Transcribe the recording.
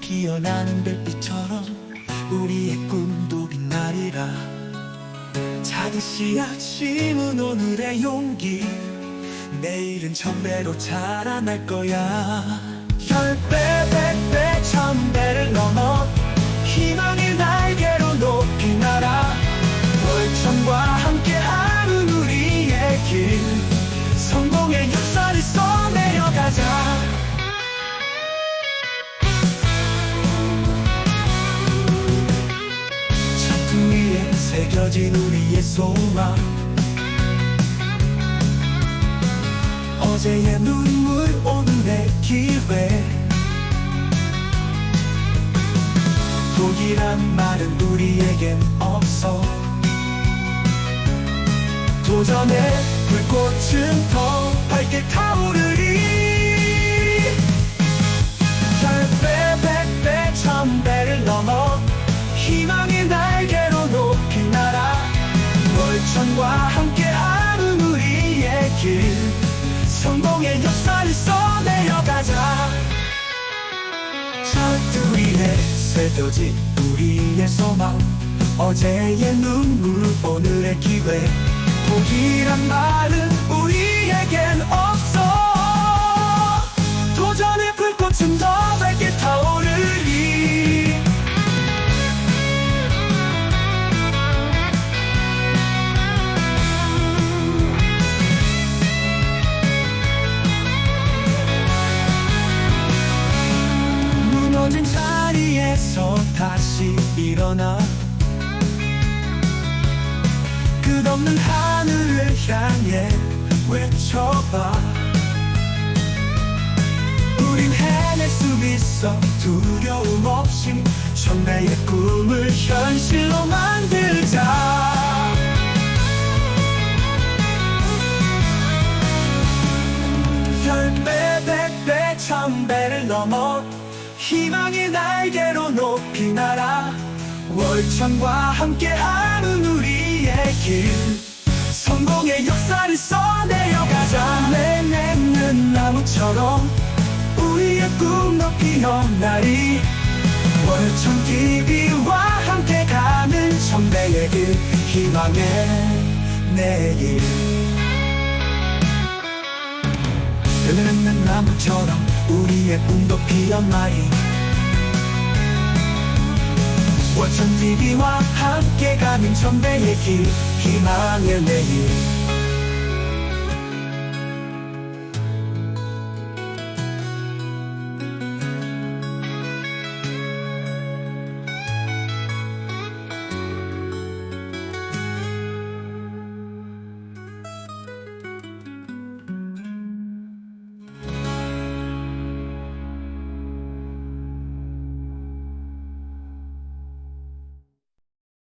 피어나는 별빛처럼 우리의 꿈도 빛나리라. 작은 심은 오늘의 용기. 내일은 천배로 자라날 거야. 열 배 백 배 천배를 넘어 새겨진 우리의 소망. 어제의 눈물 오늘의 기회. 독이란 말은 우리에겐 없어. 도전의 불꽃은 더 밝게 타오르리 월천과 함께하는 우리의 길. 성공의 역사를 써내려가자. 절두 위에 새겨진 우리의 소망. 어제의 눈물 오늘의 기회. 포기란 말은 있어. 두려움 없이 천배의 꿈을 현실로 만들자. 열배 백배 천배를 넘어 희망의 날개로 높이 날아 월천과 함께하는 우리의 길. 성공의 역사를 써내려가자 꿈 높이 험나리 월천 TV와 함께 가는 천배의 길 희망의 내일. 흐르는 나무처럼 우리의 꿈도 피어나리 월천 TV와 함께 가는 천배의 길 희망의 내일